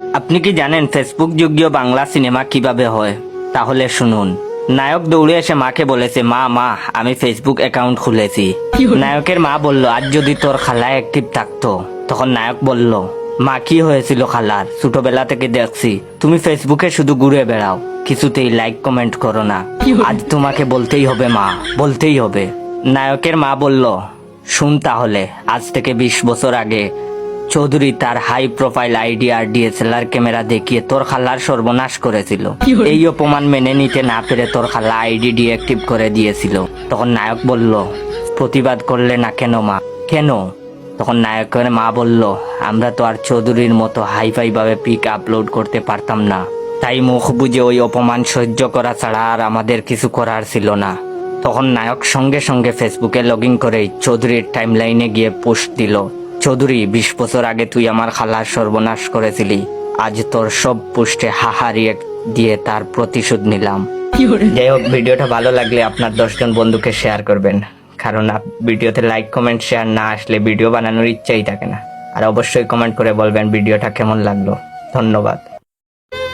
আপনি কি জানেন ফেসবুক যোগ্য বাংলা সিনেমা কীভাবে হয়? তাহলে শুনুন। নায়ক দৌড়ে এসে মাকে বলেছে মা মা আমি ফেসবুক অ্যাকাউন্ট খুলেছি। নায়কের মা বলল আজ যদি তোর খালা অ্যাক্টিভ থাকতো। তখন নায়ক বলল মা কি হয়েছিল খালার? ছোটবেলা থেকে দেখছি তুমি ফেসবুকে শুধু ঘুরে বেড়াও কিছুতেই লাইক কমেন্ট করো না। আজ তোমাকে বলতেই হবে মা বলতেই হবে। নায়কের মা বলল শুন তাহলে আজ থেকে বিশ বছর আগে চৌধুরী তার হাই প্রোফাইল আইডি আর ডিএসএলআর ক্যামেরা দেখিয়ে তোর খালার সর্বনাশ করেছিল। এই অপমান মেনে নিতে না পেরে তোর খালা আইডি ডিঅ্যাক্টিভ করে দিয়েছিল। তখন নায়ক বলল প্রতিবাদ করলে না কেন মা? কেন? তখন নায়কের মা বলল আমরা তো আর চৌধুরীর মতো হাইফাই ভাবে পিক আপলোড করতে পারতাম না। তাই মুখ বুঝে ওই অপমান সহ্য করা ছাড়া আর আমাদের কিছু করার ছিল না। তখন নায়ক সঙ্গে সঙ্গে ফেসবুকে লগ ইন করে চৌধুরীর টাইমলাইনে গিয়ে পোস্ট দিল। চৌধুরী বিশ বছর আগে তুই আমার খালার সর্বনাশ করেছিলি। আজ তোর সব পুষ্টে হাহারি দিয়ে তার প্রতিশোধ নিলাম। যাই হোক ভিডিওটা ভালো লাগলে আপনার দশজন বন্ধুকে শেয়ার করবেন। কারণ ভিডিওতে লাইক কমেন্ট শেয়ার না আসলে ভিডিও বানানোর ইচ্ছাই থাকে না। আর অবশ্যই কমেন্ট করে বলবেন ভিডিওটা কেমন লাগল। ধন্যবাদ।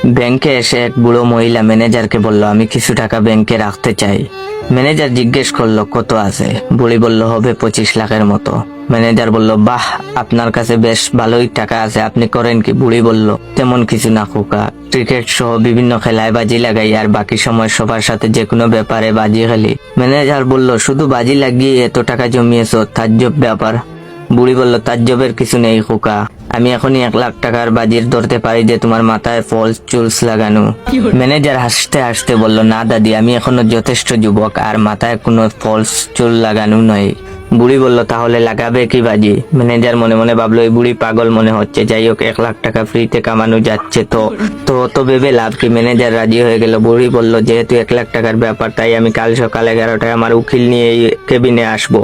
ব্যাংকে এসে এক বুড়ো মহিলা ম্যানেজারকে বলল, আমি কিছু টাকা ব্যাংকে রাখতে চাই। ম্যানেজার জিজ্ঞেস করল, কত আছে? বুড়ি বলল, হবে পঁচিশ লাখের মতো। ম্যানেজার বলল, বাহ, আপনার কাছে বেশ ভালোই টাকা আছে, আপনি করেন কি? বুড়ি বলল, তেমন কিছু না, খোকা। ক্রিকেট সহ বিভিন্ন খেলায় বাজি লাগাই, আর বাকি সময় সবার সাথে যে কোনো ব্যাপারে বাজি খেলি। ম্যানেজার বলল, শুধু বাজি লাগিয়ে এত টাকা জমিয়েছো, তাজ্জব ব্যাপার। বুড়ি বলল তাজ্জবের কিছু নেই খোকা। আমি এখনই এক লাখ টাকার বাজির ধরতে পারি যে তোমার মাথায় ফলস চুলস লাগানো। ম্যানেজার হাসতে হাসতে বলল না দাদি আমি এখনও যথেষ্ট যুবক আর মাথায় কোনো ফলস চুল লাগানো নয়। বুড়ি বলল তাহলে লাগাবে কি বাজি? ম্যানেজার মনে মনে ভাবলো এই বুড়ি পাগল মনে হচ্ছে। যাই হোক এক লাখ টাকা ফ্রিতে কামানো যাচ্ছে তো। তো তো ভেবে লাভ কি? ম্যানেজার রাজি হয়ে গেল। বুড়ি বলল যেহেতু এক লাখ টাকার ব্যাপার তাই আমি কাল সকাল এগারোটায় আমার উকিল নিয়ে এই কেবিনে আসব।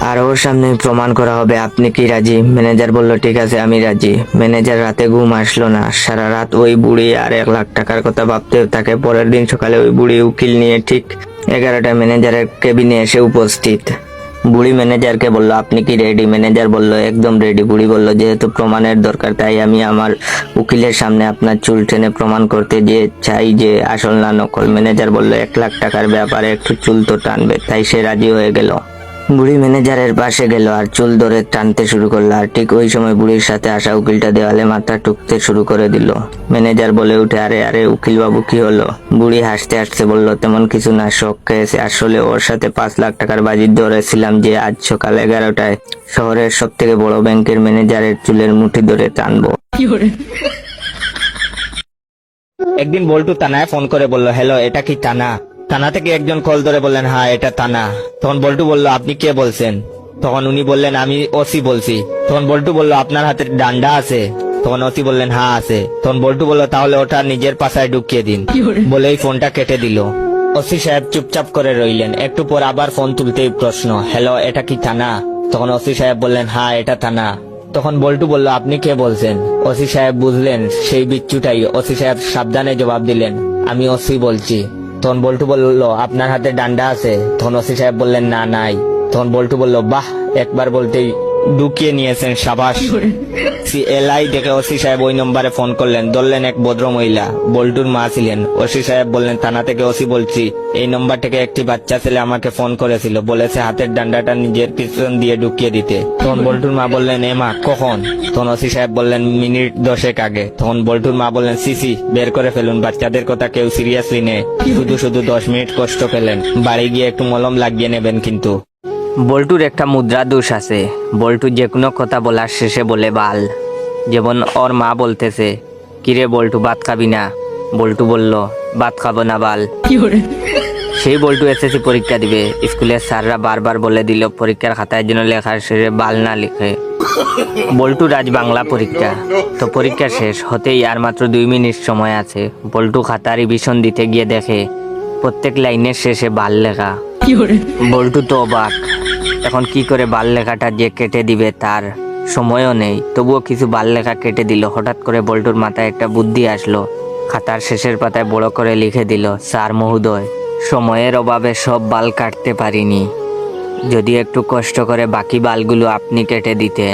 আর ওর সামনে প্রমাণ করা হবে আপনি কি রাজি? ম্যানেজার বলল, ঠিক আছে, আমি রাজি। ম্যানেজার রাতে ঘুম আসলো না। সারা রাত ওই বুড়ি আর এক লাখ টাকার কথা ভাবতে থাকে। পরের দিন সকালে ওই বুড়ি উকিল নিয়ে ঠিক এগারোটা ম্যানেজারের কেবিনে এসে উপস্থিত। বুড়ি ম্যানেজারকে বলল, আপনি কি রেডি ম্যানেজার বলল, একদম রেডি বুড়ি বলল, যেহেতু প্রমাণের দরকার, তাই আমি আমার উকিলের সামনে আপনার চুল টেনে প্রমাণ করতে যে চাই যে আসল না নকল। ম্যানেজার বলল, এক লাখ টাকার ব্যাপারে একটু চুল তো টানবে। তাই সে রাজি হয়ে গেল। বুড়ি ম্যানেজারের পাশে গেল আর চুল ধরে টানতে শুরু করল আর ঠিক ওই সময় বুড়ির সাথে আসা উকিলটা দেওয়ালে মাথা টুকতে শুরু করে দিল। ম্যানেজার বলে উঠে, আরে আরে উকিল বাবু কি হলো? বুড়ি হাসতে হাসতে বলল, তেমন কিছু না শখ খেয়েছে আসলে ওর সাথে পাঁচ লাখ টাকার বাজির ধরেছিলাম যে আজ সকাল এগারোটায় শহরের সব থেকে বড় ব্যাংকের ম্যানেজারের চুলের মুঠি ধরে টানবো। একদিন বল্টু তানায় ফোন করে বলল, হ্যালো, এটা কি তানা থানা থেকে একজন কল ধরে বললেন হ্যাঁ এটা থানা। তখন বল্টু বলল আপনি কে বলছেন? তখন উনি বললেন আমি ওসি বলছি। তখন বল্টু বলল আপনার হাতে ডান্ডা আছে? তখন ওসি বললেন হ্যাঁ আছে। তখন বল্টু বলল তাহলে ওটা নিজের পাশায় ঢুকিয়ে দিন। বলেই ফোনটা কেটে দিল। ওসি সাহেব চুপচাপ করে রইলেন। একটু পর আবার ফোন তুলতেই প্রশ্ন হ্যালো এটা কি থানা? তখন ওসি সাহেব বললেন হ্যাঁ এটা থানা। তখন বল্টু বলল আপনি কে বলছেন? ওসি সাহেব বুঝলেন সেই বিচ্ছুটাই ওসি সাহেব সাবধানে জবাব দিলেন আমি ওসি বলছি। তখন বল্টু বলল, আপনার হাতে ডান্ডা আছে। তখন সাহেব বললেন, না, নাই। তখন বল্টু বলল, বাহ, একবার বলতেই ঢুকিয়ে নিয়েছেন সাবাস। এলাই ডেকে ওসি সাহেব ওই নম্বরে ফোন করলেন। ধরলেন এক ভদ্র মহিলা বল্টুর মা ছিলেন। ওসি সাহেব বললেন, থানা থেকে ওসি বলছি। এই নম্বর থেকে একটি বাচ্চা ছেলে আমাকে ফোন করেছিল। বলেছে হাতের ডান্ডাটা নিজের পিছন দিয়ে ঢুকিয়ে দিতে। তখন বল্টুর মা বললেন, এ মা, কখন? তখন ওসি সাহেব বললেন, মিনিট দশেক আগে। তখন বল্টুর মা বললেন সিসি বের করে ফেলুন। বাচ্চাদের কথা কেউ সিরিয়াসলি নেই। শুধু শুধু দশ মিনিট কষ্ট পেলেন। বাড়ি গিয়ে একটু মলম লাগিয়ে নেবেন কিন্তু। বল্টুর একটা মুদ্রা দোষ আছে। বল্টু যে কোনো কথা বলার শেষে বলে বাল। যেমন ওর মা বলতেছে কিরে বল্টু ভাত খাবি না? বল্টু বলল ভাত খাব না বাল। সেই বল্টু এসএসসি পরীক্ষা দিবে। স্কুলের স্যাররা বারবার বলে দিল পরীক্ষার খাতায় জন্য লেখার শেষে বাল না লিখে। বল্টু রাজ বাংলা পরীক্ষা। তো পরীক্ষা শেষ হতেই আর মাত্র দুই মিনিট সময় আছে। বল্টু খাতা রিভিশন দিতে গিয়ে দেখে প্রত্যেক লাইনের শেষে বাল লেখা। বল্টু তো অবাক। এখন কি করে বাল লেখাটা যে কেটে দিবে তার সময়ও নেই। তবুও কিছু বাল লেখা কেটে দিল। হঠাৎ করে বল্টুর মাথায় একটা বুদ্ধি আসলো। খাতার শেষের পাতায় বড় করে লিখে দিল স্যার মহোদয় সময়ের অভাবে সব বাল কাটতে পারিনি। যদি একটু কষ্ট করে বাকি বালগুলো আপনি কেটে দিতেন।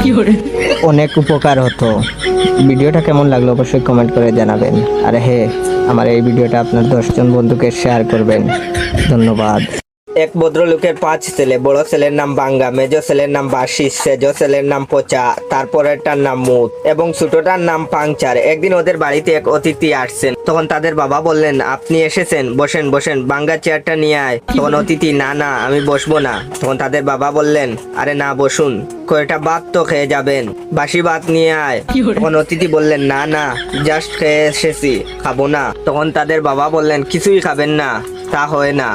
অনেক উপকার হতো। ভিডিওটা কেমন লাগল অবশ্যই কমেন্ট করে জানাবেন। আর হে আমার এই ভিডিওটা আপনার দশজন বন্ধুকে শেয়ার করবেন। ধন্যবাদ। এক ভদ্রলোকের পাঁচ ছেলে বড় ছেলের নাম বাঙ্গা মেজ ছেলের নাম বাসিস সেজ ছেলের নাম পচা তারপরেরটার নাম মুত এবং ছোটটার নাম পাংচার। একদিন ওদের বাড়িতে এক অতিথি আসছেন। তখন তাদের বাবা বললেন আপনি এসেছেন? বসেন বসেন বাঙ্গা চেয়ারটা নিয়ে আয়। তখন অতিথি না না আমি বসবো না। তখন তাদের বাবা বললেন আরে না বসুন। কয়টা ভাত তো খেয়ে যাবেন? বাসি ভাত নিয়ে আয়। তখন অতিথি বললেন না না জাস্ট খেয়ে এসেছি খাব না। তখন তাদের বাবা বললেন কিছুই খাবেন না তা হয় না।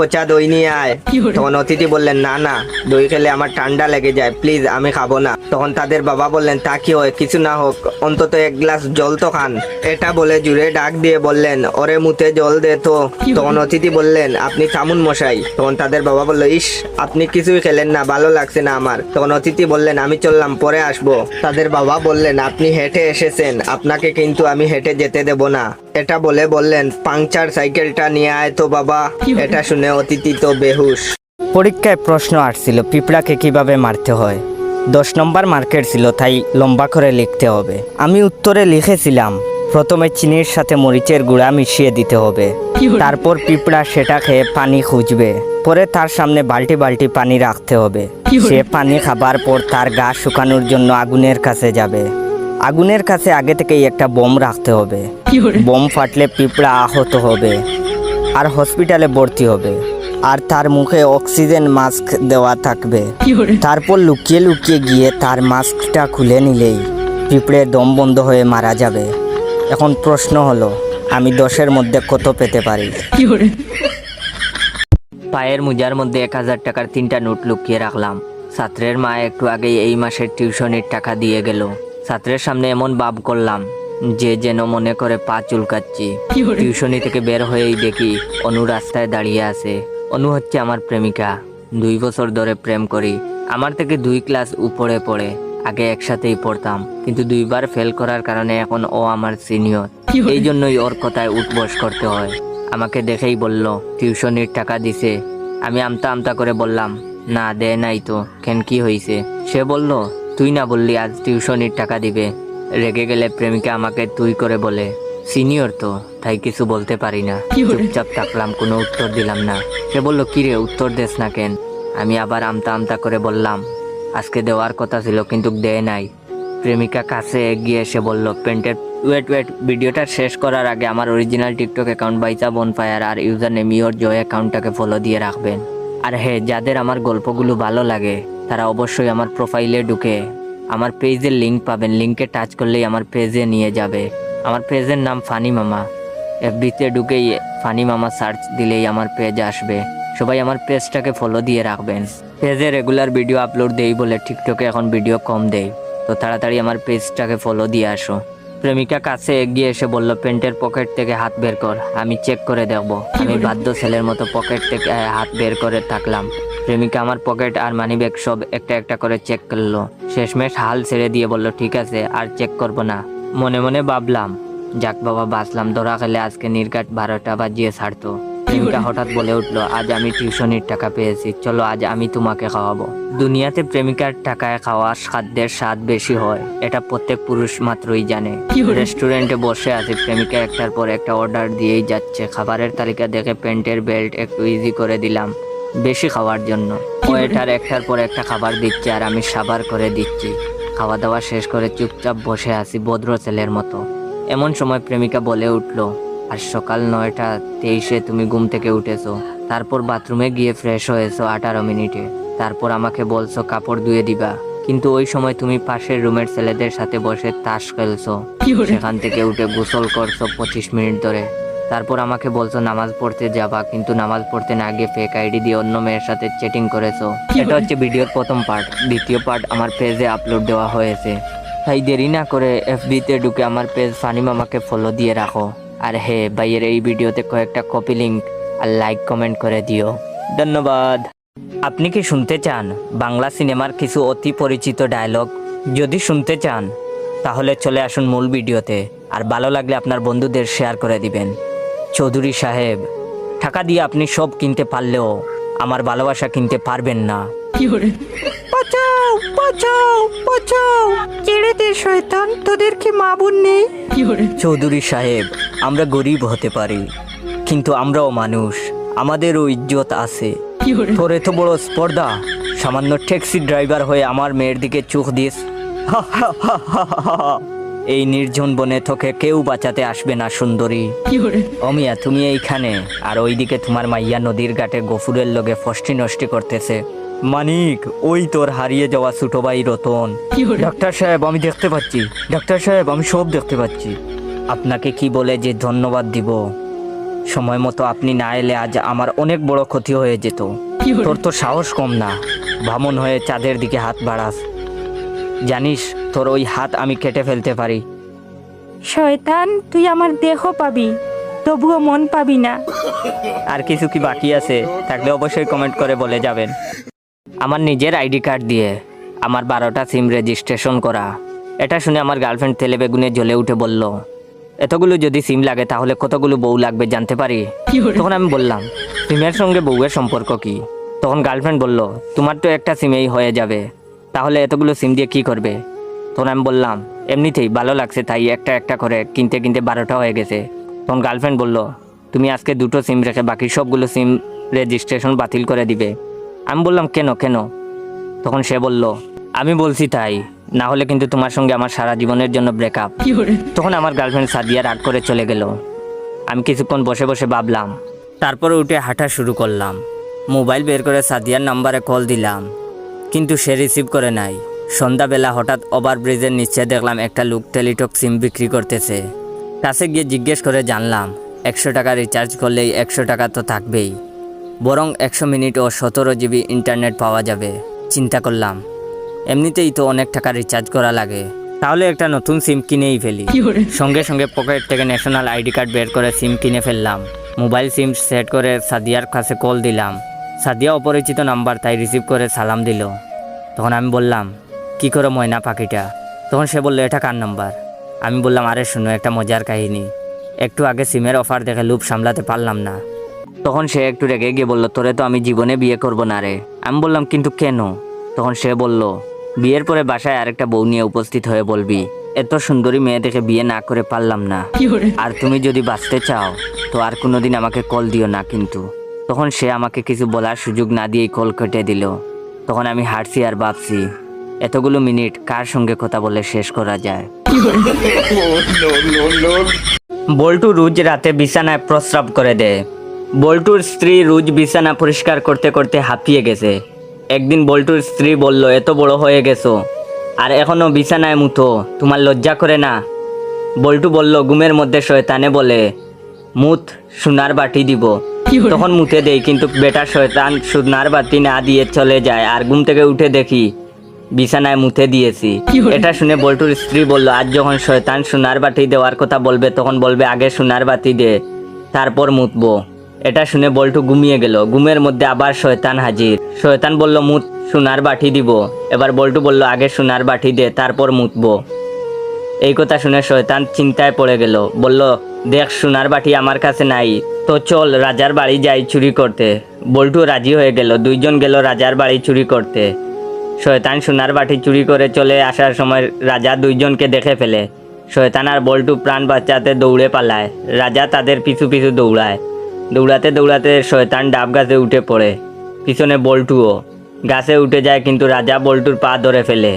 পচা দই নিয়ে আয়। তখন অতিথি বললেন না না দই খেলে আমার ঠান্ডা লেগে যায় প্লিজ আমি খাব না। তখন তাদের বাবা বললেন তা কি হয়? কিছু না হোক অন্তত এক গ্লাস জল তো খান। এটা বলে জুড়ে ডাক দিয়ে বললেন ওরে মুতে জল দে তো। তখন অতিথি বললেন আপনি থামুন মশাই। তখন তাদের বাবা বলল ইস আপনি কিছুই খেলেন না ভালো লাগছে না আমার। তখন অতিথি বললেন আমি চললাম পরে আসব। তাদের বাবা বললেন আপনি হেঁটে এসেছেন আপনাকে কিন্তু আমি হেঁটে যেতে দেব না। এটা বলে বললেন পাংচার সাইকেলটা নিয়ে আয় তো বাবা। এটা শুনে অতিথি তো বেহুশ। পরীক্ষায় প্রশ্ন আসছিল পিঁপড়াকে কীভাবে মারতে হয়? দশ নম্বর মার্কেট ছিল তাই লম্বা করে লিখতে হবে। আমি উত্তরে লিখেছিলাম প্রথমে চিনির সাথে মরিচের গুঁড়া মিশিয়ে দিতে হবে। তারপর পিঁপড়া সেটা খেয়ে পানি খুঁজবে। পরে তার সামনে বালতি বালতি পানি রাখতে হবে। সে পানি খাবার পর তার গা শুকানোর জন্য আগুনের কাছে যাবে। আগুনের কাছে আগে থেকেই একটা বোম রাখতে হবে। বোম ফাটলে পিঁপড়া আহত হবে আর হসপিটালে ভর্তি হবে। আর তার মুখে অক্সিজেন মাস্ক দেওয়া থাকবে। তারপর লুকিয়ে লুকিয়ে গিয়ে তার মাস্কটা খুলে নিলেই পিঁপড়ে দম বন্ধ হয়ে মারা যাবে। এখন প্রশ্ন হলো আমি দশের মধ্যে কত পেতে পারি? পায়ের মোজার মধ্যে এক হাজার টাকার তিনটা নোট লুকিয়ে রাখলাম। ছাত্রের মা একটু আগেই এই মাসের টিউশনির টাকা দিয়ে গেল। ছাত্রের সামনে এমন ভাব করলাম, যে যেন মনে করে পা চুলকাচ্ছি। টিউশনি থেকে বের হয়েই দেখি অনু রাস্তায় দাঁড়িয়ে আছে। অনু হচ্ছে আমার প্রেমিকা। দুই বছর ধরে প্রেম করি। আমার থেকে দুই ক্লাস উপরে পড়ে। আগে একসাথেই পড়তাম, কিন্তু দুইবার ফেল করার কারণে এখন ও আমার সিনিয়র। এই জন্যই ওর কথায় উঠবস করতে হয়। আমাকে দেখেই বলল, টিউশনির টাকা দিছে। আমি আমতা আমতা করে বললাম, না দে নাই তো। কেন কি হয়েছে সে বলল তুই না বললি আজ টিউশনির টাকা দিবে। রেগে গেলে প্রেমিকা আমাকে তুই করে বলে। সিনিয়র তো তাই কিছু বলতে পারি না। চুপচাপ থাকলাম কোনো উত্তর দিলাম না। সে বলল কিরে উত্তর দেস না কেন? আমি আবার আমতা আমতা করে বললাম আজকে দেওয়ার কথা ছিল কিন্তু দেয় নাই। প্রেমিকা কাছে এগিয়ে এসে বলল পেন্টের ওয়েট ওয়েট ভিডিওটা শেষ করার আগে আমার অরিজিনাল টিকটক অ্যাকাউন্ট বাইচা বনফায়ার আর ইউজার নেম ইয়োর জয় অ্যাকাউন্টটাকে ফলো দিয়ে রাখবেন। আর হ্যাঁ যাদের আমার গল্পগুলো ভালো লাগে তারা অবশ্যই আমার প্রোফাইলে ঢুকে। আমার পেজের লিঙ্ক পাবেন। লিঙ্কে টাচ করলেই আমার পেজে নিয়ে যাবে। আমার পেজের নাম ফানি মামা। এফবিতে ঢুকেই ফানি মামা সার্চ দিলেই আমার পেজ আসবে। সবাই আমার পেজটাকে ফলো দিয়ে রাখবেন। পেজে রেগুলার ভিডিও আপলোড দেই বলে টিকটকে এখন ভিডিও কম দেই। তো তাড়াতাড়ি আমার পেজটাকে ফলো দিয়ে আসো। প্রেমিকা কাছে এগিয়ে এসে বলল, প্যান্টের পকেট থেকে হাত বের কর, আমি চেক করে দেখব। আমি বাধ্য ছেলের মতো পকেট থেকে হাত বের করে থাকলাম। প্রেমিকা আমার পকেট আর মানি ব্যাগ সব একটা একটা করে চেক করল। শেষমেশ হাল ছেড়ে দিয়ে বলল, ঠিক আছে, আর চেক করব না। মনে মনে ভাবলাম, যাক বাবা, বাঁচলাম। ধরা খেলে আজকে নির্ঘাট বারোটা বাজিয়ে ছাড়তো। প্রেমিকা হঠাৎ বলে উঠল আজ আমি টিউশনির টাকা পেয়েছি চলো আজ আমি তোমাকে খাওয়াবো। দুনিয়াতে প্রেমিকার টাকায় খাওয়া খাদ্যের স্বাদ বেশি হয় এটা প্রত্যেক পুরুষ মাত্রই জানে। রেস্টুরেন্টে বসে আছি প্রেমিকা একটার পর একটা অর্ডার দিয়েই যাচ্ছে। খাবারের তালিকা দেখে প্যান্টের বেল্ট একটু ইজি করে দিলাম বেশি খাওয়ার জন্য। ওয়েটার একটার পর একটা খাবার দিচ্ছে আর আমি সাবার করে দিচ্ছি। খাওয়া দাওয়া শেষ করে চুপচাপ বসে আছি ভদ্র ছেলের মতো। এমন সময় প্রেমিকা বলে উঠল আর সকাল নয়টা তেইশে তুমি ঘুম থেকে উঠেছো। তারপর বাথরুমে গিয়ে ফ্রেশ হয়েছো আঠারো মিনিটে। তারপর আমাকে বলছো কাপড় ধুয়ে দিবা। কিন্তু ওই সময় তুমি পাশের রুমের ছেলেদের সাথে বসে তাস খেলছো। সেখান থেকে উঠে গোসল করছ পঁচিশ মিনিট ধরে। তারপর আমাকে বলছো নামাজ পড়তে যাবা কিন্তু নামাজ পড়তে না গিয়ে ফেক আইডি দিয়ে অন্য মেয়ের সাথে চ্যাটিং করেছ। এটা হচ্ছে ভিডিওর প্রথম পার্ট দ্বিতীয় পার্ট আমার পেজে আপলোড দেওয়া হয়েছে। তাই দেরি না করে এফবিতে ঢুকে আমার পেজ ফানি মামাকে ফলো দিয়ে রাখো। আর হে ভাইয়ের এই ভিডিওতে কয়েকটা কপি লিঙ্ক আর লাইক কমেন্ট করে দিও। ধন্যবাদ। আপনি কি শুনতে চান বাংলা সিনেমার কিছু অতি পরিচিত ডায়লগ যদি শুনতে চান, তাহলে চলে আসুন মূল ভিডিওতে আর ভালো লাগলে আপনার বন্ধুদের শেয়ার করে দিবেন। চৌধুরী সাহেব, টাকা দিয়ে আপনি সব কিনতে পারলেও আমার ভালোবাসা কিনতে পারবেন না। বাঁচাও বাঁচাও। বাঁচাও ছেড়ে দে শয়তান তোদের কি মা বোন নেই? চৌধুরী সাহেব আমরা গরিব হতে পারি কিন্তু আমরাও মানুষ আমাদেরও ইজ্জত আছে। তোর এত বড় স্পর্ধা সামান্য ট্যাক্সি ড্রাইভার হয়ে আমার মেয়ের দিকে চোখ দিস। এই নির্জন বনে তোকে কেউ বাঁচাতে আসবে না সুন্দরী। অমিয়া তুমি এইখানে আর ওইদিকে তোমার মাইয়া নদীর ঘাটে গফুরের লগে ফষ্টি নষ্টি করতেছে। মানিক ওই তোর হারিয়ে যাওয়া ছোট ভাই রতন। ডাক্তার সাহেব আমি দেখতে পাচ্ছি। ডাক্তার সাহেব আমি সব দেখতে পাচ্ছি। আপনাকে কি বলে যে ধন্যবাদ দিব? সময় মতো আপনি না এলে আজ আমার অনেক বড় ক্ষতি হয়ে যেত। তোর তো সাহস কম না। ভামন হয়ে চাঁদের দিকে হাত বাড়াস। জানিস তোর ওই হাত আমি কেটে ফেলতে পারি। শয়তান তুই আমার দেহ পাবি তবুও মন পাবি না। আর কিছু কি বাকি আছে? থাকলে অবশ্যই কমেন্ট করে বলে যাবেন। আমার নিজের আইডি কার্ড দিয়ে আমার বারোটা সিম রেজিস্ট্রেশন করা। এটা শুনে আমার গার্লফ্রেন্ড তেলে বেগুনে জ্বলে উঠে বলল এতগুলো যদি সিম লাগে তাহলে কতগুলো বউ লাগবে জানতে পারি? তখন আমি বললাম সিমের সঙ্গে বউয়ের সম্পর্ক কি? তখন গার্লফ্রেন্ড বলল তোমার তো একটা সিমেই হয়ে যাবে তাহলে এতগুলো সিম দিয়ে কি করবে? তখন আমি বললাম এমনিতেই ভালো লাগছে তাই একটা একটা করে কিনতে কিনতে বারোটা হয়ে গেছে। তখন গার্লফ্রেন্ড বলল তুমি আজকে দুটো সিম রেখে বাকি সবগুলো সিম রেজিস্ট্রেশন বাতিল করে দিবে। আমি বললাম কেন কেন? তখন সে বলল আমি বলছি তাই না হলে কিন্তু তোমার সঙ্গে আমার সারা জীবনের জন্য ব্রেকআপ তখন আমার গার্লফ্রেন্ড সাদিয়া রাগ করে চলে গেল। আমি কিছুক্ষণ বসে বসে ভাবলাম তারপরে উঠে হাঁটা শুরু করলাম। মোবাইল বের করে সাদিয়ার নাম্বারে কল দিলাম কিন্তু সে রিসিভ করে নাই। সন্ধ্যাবেলা হঠাৎ ওভার ব্রিজের নিচে দেখলাম একটা লোক টেলিটক সিম বিক্রি করতেছে। কাছে গিয়ে জিজ্ঞেস করে জানলাম একশো টাকা রিচার্জ করলেই একশো টাকা তো থাকবেই। বরং একশো মিনিট ও সতেরো জিবি ইন্টারনেট পাওয়া যাবে চিন্তা করলাম। এমনিতেই তো অনেক টাকা রিচার্জ করা লাগে। তাহলে একটা নতুন সিম কিনেই ফেলি। সঙ্গে সঙ্গে পকেট থেকে ন্যাশনাল আইডি কার্ড বের করে সিম কিনে ফেললাম। মোবাইল সিম সেট করে সাদিয়ার কাছে কল দিলাম। সাদিয়া অপরিচিত নাম্বার তাই রিসিভ করে সালাম দিল। তখন আমি বললাম কি করে ময়না পাখিটা? তখন সে বলল এটা কার নাম্বার? আমি বললাম আরে শুনো একটা মজার কাহিনী। একটু আগে সিমের অফার দেখে লুপ সামলাতে পারলাম না। তখন সে একটু রেগে গিয়ে বলল তোরে তো আমি জীবনে বিয়ে করব না রে। আমি বললাম কিন্তু কেন? তখন সে বলল বিয়ের পরে বাসায় আরেকটা বউ নিয়ে উপস্থিত হয়ে বলবি এত সুন্দরী মেয়ে দেখে বিয়ে না করে পারলাম না। আর তুমি যদি বাঁচতে চাও তো আর কোনোদিন আমাকে কল দিও না কিন্তু। তখন সে আমাকে কিছু বলার সুযোগ না দিয়েই কল কেটে দিল। তখন আমি হাঁটছি আর ভাবছি এতগুলো মিনিট কার সঙ্গে কথা বলে শেষ করা যায়? বল্টু রোজ রাতে বিছানায় প্রস্রাব করে দেয়। বল্টুর স্ত্রী রোজ বিছানা পরিষ্কার করতে করতে হাঁপিয়ে গেছে। একদিন বল্টুর স্ত্রী বলল এত বড় হয়ে গেছো। আর এখনও বিছানায় মুতো তোমার লজ্জা করে না? বল্টু বলল ঘুমের মধ্যে শয়তানে বলে মুত সোনার বাটি দিব। তখন মুতে দেই কিন্তু বেটা শয়তান সোনার বাটি না দিয়ে চলে যায়। আর ঘুম থেকে উঠে দেখি বিছানায় মুতে দিয়েছি। এটা শুনে বল্টুর স্ত্রী বলল আজ যখন শয়তান সোনার বাটি দেওয়ার কথা বলবে তখন বলবে আগে সোনার বাতি দে তারপর মুতবো এটা শুনে বল্টু ঘুমিয়ে গেল। ঘুমের মধ্যে আবার শয়তান হাজির। শয়তান বলল, মুত, সোনার বাটি দিব। এবার বল্টু বলল, আগে সোনার বাটি দে, তারপর মুতবো। এই কথা শুনে শয়তান চিন্তায় পড়ে গেল। বলল, দেখ, সোনার বাটি আমার কাছে নাই। তো চল, রাজার বাড়ি যাই চুরি করতে। বল্টু রাজি হয়ে গেল। দুইজন গেল রাজার বাড়ি চুরি করতে। শয়তান সোনার বাটি চুরি করে চলে আসার সময় রাজা দুইজনকে দেখে ফেলে। শয়তান আর বল্টু প্রাণ বাঁচাতে দৌড়ে পালায়। রাজা তাদের পিছু পিছু দৌড়ায়। দৌড়াতে দৌড়াতে শয়তান ডাব গাছে উঠে পড়ে। পিছনে বল্টুও। গাছে উঠে যায় কিন্তু রাজা বল্টুর পা ধরে ফেলে।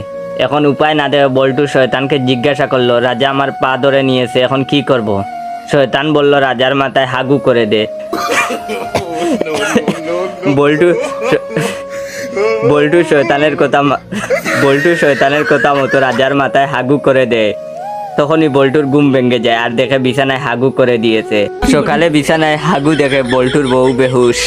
এখন উপায় না দেয় বল্টু শয়তানকে জিজ্ঞাসা করল, রাজা আমার পা ধরে নিয়েছে, এখন কি করব। শয়তান বলল, রাজার মাথায় হাগু করে দে। বল্টু বল্টু শয়তানের কথা বল্টু শয়তানের কথা মতো রাজার মাথায় হাগু করে দেয় তখনই বল্টুর ঘুম ভেঙে যায় আর দেখে বিছানায় হাগু করে দিয়েছে। সকালে বিছানায় হাগু দেখে বল্টুর বউ বেহুশ।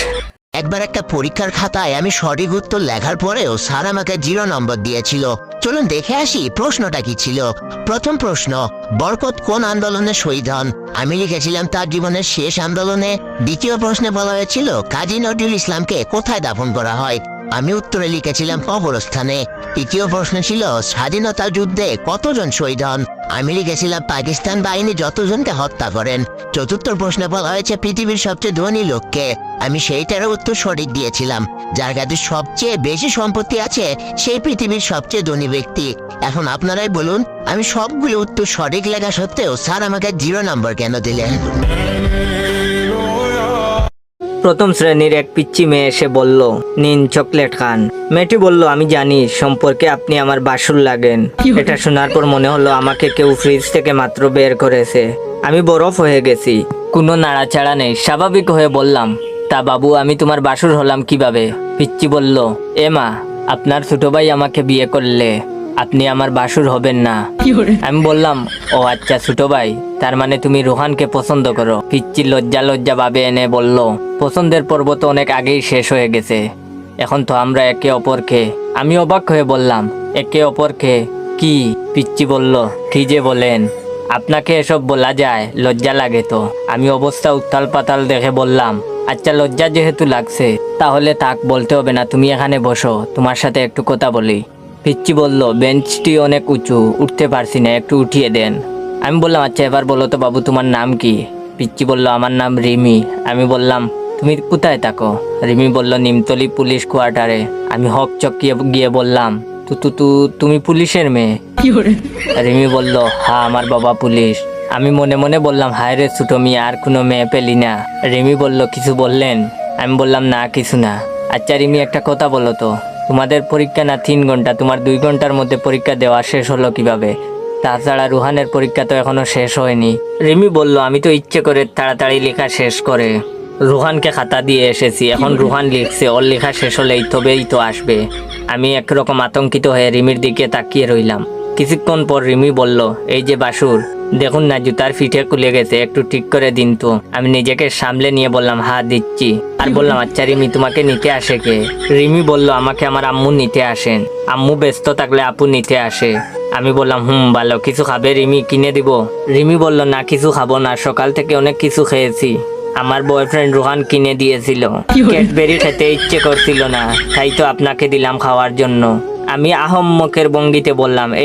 একবার একটা পরীক্ষার খাতায় আমি সঠিক উত্তর লেখার পরেও স্যার আমাকে জিরো নম্বর দিয়েছিল। চলুন দেখে আসি, প্রশ্নটা কি ছিল? প্রথম প্রশ্ন, বরকত কোন আন্দোলনে শহীদ হন? আমি লিখেছিলাম তার জীবনের শেষ আন্দোলনে। দ্বিতীয় প্রশ্নে বলা হয়েছিল, কাজী নজরুল ইসলামকে কোথায় দাফন করা হয়? আমি উত্তরে লিখেছিলাম কবরস্থানে। তৃতীয় প্রশ্ন ছিল, স্বাধীনতা যুদ্ধে কতজন শহীদ হন? আমি লিখেছিলাম, পাকিস্তান বাহিনী যতজনকে হত্যা করেন। চতুর্থ প্রশ্নে বলা হয়েছে, পৃথিবীর সবচেয়ে ধনী লোককে। আমি সেইটারও উত্তর সঠিক দিয়েছিলাম। যার কাছে সবচেয়ে বেশি সম্পত্তি আছে সেই পৃথিবীর সবচেয়ে ধনী ব্যক্তি। এখন আপনারাই বলুন, আমি সবগুলো উত্তর সঠিক লেখা সত্ত্বেও স্যার আমাকে জিরো নাম্বার কেন দিলেন? প্রথম শ্রেণির এক পিচ্ছি মেয়ে এসে বলল নিন চকলেট খান। মেয়েটি বলল আমি জানি সম্পর্কে আপনি আমার বাসুর লাগেন। এটা শোনার পর মনে হলো আমাকে কেউ ফ্রিজ থেকে মাত্র বের করেছে। আমি বরফ হয়ে গেছি কোনো নাড়াচাড়া নেই। স্বাভাবিক হয়ে বললাম তা বাবু আমি তোমার বাসুর হলাম কীভাবে? পিচ্ছি বলল এ মা আপনার ছোট ভাই আমাকে বিয়ে করলে। আপনি আমার বাসুর হবেন না। আমি বললাম ও আচ্ছা ছোট ভাই তার মানে তুমি রোহানকে পছন্দ করো। পিচ্চি লজ্জা লজ্জা ভাবে এনে বলল পছন্দের পর্ব তো অনেক আগেই শেষ হয়ে গেছে। এখন তো আমরা একে অপরকে আমি অবাক হয়ে বললাম একে অপরকে কি? পিচ্চি বলল কি যে বলেন। আপনাকে এসব বলা যায় লজ্জা লাগে তো। আমি অবস্থা উত্তাল পাতাল দেখে বললাম আচ্ছা লজ্জা যেহেতু লাগছে তাহলে তাক বলতে হবে না তুমি এখানে বসো তোমার সাথে একটু কথা বলি। পিচ্চি বলল বেঞ্চটি অনেক উঁচু উঠতে পারছি না একটু উঠিয়ে দেন। আমি বললাম আচ্ছা এবার বলো তো বাবু তোমার নাম কি? পিচ্চি বলল আমার নাম রিমি। আমি বললাম তুমি কোথায় থাকো? রিমি বলল নিমতলি পুলিশ কোয়ার্টারে। আমি হক চকিয়ে গিয়ে বললাম তু তু তু তুমি পুলিশের মেয়ে? রিমি বলল হ্যাঁ আমার বাবা পুলিশ। আমি মনে মনে বললাম হায় রে ছোট মেয়ে আর কোনো মেয়ে পেলি না। রিমি বলল কিছু বললেন? আমি বললাম না কিছু না। আচ্ছা রিমি একটা কথা বলো তো। তোমাদের পরীক্ষা না তিন ঘণ্টা, তোমার দুই ঘণ্টার মধ্যে পরীক্ষা দেওয়া শেষ হলো কীভাবে? তাছাড়া রুহানের পরীক্ষা তো এখনও শেষ হয়নি। রিমি বলল, আমি তো ইচ্ছে করে তাড়াতাড়ি লেখা শেষ করে। রুহানকে খাতা দিয়ে এসেছি। এখন রুহান লিখছে, ওর লেখা শেষ হলেই তবেই তো আসবে। আমি একরকম আতঙ্কিত হয়ে রিমির দিকে তাকিয়ে রইলাম। কিছুক্ষণ পর রিমি বলল এই যে বাসুর দেখুন না জুতার ফিটে খুলে গেছে একটু ঠিক করে দিন তো। আমি নিজেকে সামলে নিয়ে বললাম হা দিচ্ছি। আর বললাম আচ্ছা রিমি তোমাকে নিতে আসে কে? রিমি বলল আমাকে আমার আম্মু নিতে আসেন। আম্মু ব্যস্ত থাকলে আপু নিতে আসে। আমি বললাম হুম ভালো কিছু খাবে রিমি কিনে দিব। রিমি বলল না কিছু খাব না সকাল থেকে অনেক কিছু খেয়েছি। আমার বয়ফ্রেন্ড রোহান কিনে দিয়েছিল। ক্যাডবেরি খেতে ইচ্ছে করছিল না তাই তো আপনাকে দিলাম খাওয়ার জন্য। আমি আহম্মকের ভঙ্গিতে বললাম এই